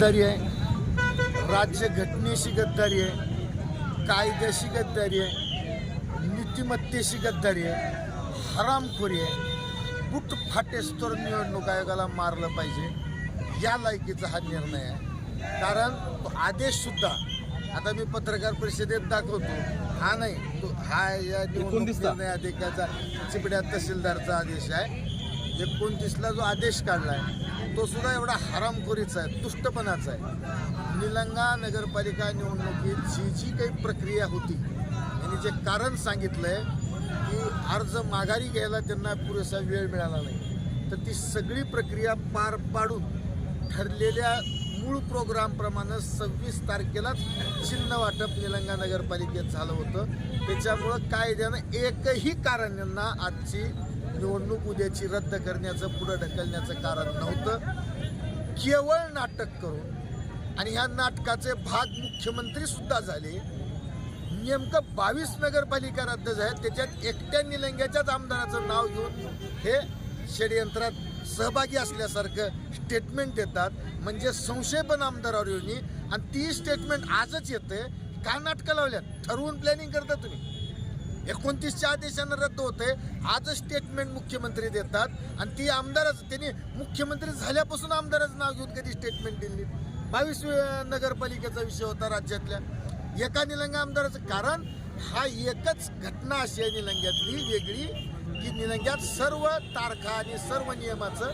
गद्दारी आहे. राज्य घटनेशी गद्दारी आहे. कायद्याशी गद्दारी आहे. नीतिमत्तेशी गद्दारी आहे. हरामखोरी आहे. बुट फाटेस्तोर निवडणूक आयोगाला मारलं पाहिजे. या लायकीचा हा निर्णय आहे. कारण तो आदेशसुद्धा आता मी पत्रकार परिषदेत दाखवतो हा नाही तो हा या निवडणूक. निर्णय अधिकाचा चिपड्या तहसीलदारचा आदेश आहे. एकोणतीसला जो आदेश काढला आहे तो सुद्धा एवढा हरामखोरीचा आहे तुष्टपणाचा आहे. निलंगा नगरपालिका निवडणुकीत जी जी काही प्रक्रिया होती आणि जे कारण सांगितलंय की अर्ज माघारी घ्यायला त्यांना पुरेसा वेळ मिळाला नाही. तर ती सगळी प्रक्रिया पार पाडून ठरलेल्या मूळ प्रोग्रामप्रमाणे सव्वीस तारखेलाच चिन्ह वाटप निलंगा नगरपालिकेत झालं होतं. त्याच्यामुळं कायद्यानं एकही कारण यांना आजची निवडणूक उद्याची रद्द करण्याचं पुढं ढकलण्याचं कारण नव्हतं. केवळ नाटक करून आणि ह्या नाटकाचे भाग मुख्यमंत्री सुद्धा झाले. नेमकं बावीस नगरपालिका रद्द झाल्या. त्याच्यात एकट्या निलंग्याच्याच आमदाराचं नाव घेऊन हे षडयंत्रात सहभागी असल्यासारखं स्टेटमेंट देतात म्हणजे संशय पण आमदारावर येऊन आणि ती स्टेटमेंट आजच येते का नाटकं लावल्यात? ठरवून प्लॅनिंग करता तुम्ही. एकोणतीसच्या आदेशानं रद्द होतंय. आजच स्टेटमेंट मुख्यमंत्री देतात. आणि ती आमदारच त्यांनी मुख्यमंत्री झाल्यापासून आमदारच नाव घेऊन कधी स्टेटमेंट दिली बावीस नगरपालिकेचा विषय होता राज्यातल्या. एका निलंगा आमदाराचं कारण हा एकच घटना अशी आहे निलंग्यातली वेगळी की निलंग्यात सर्व तारखा आणि सर्व नियमाचं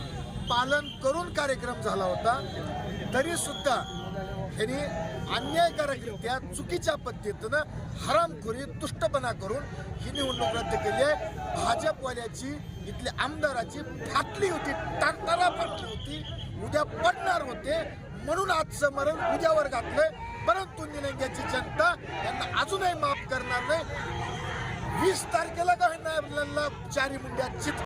पालन करून कार्यक्रम झाला होता. तरीसुद्धा ह्यांनी अन्यायकारकरित्या चुकीच्या पद्धतीनं हरामखोरी तुष्टपणा करून ही निवडणूक रद्द केली आहे. भाजपवाल्याची इथल्या आमदाराची फाटली होती टाकताना फाटली होती. उद्या पडणार होते. म्हणून आजचं मरण उद्यावर घातलंय. परंतु निलंग्याची जनता यांना अजूनही माफ करणार नाही. वीस तारखेला का नाही आपल्याला चारी मुंड्या चित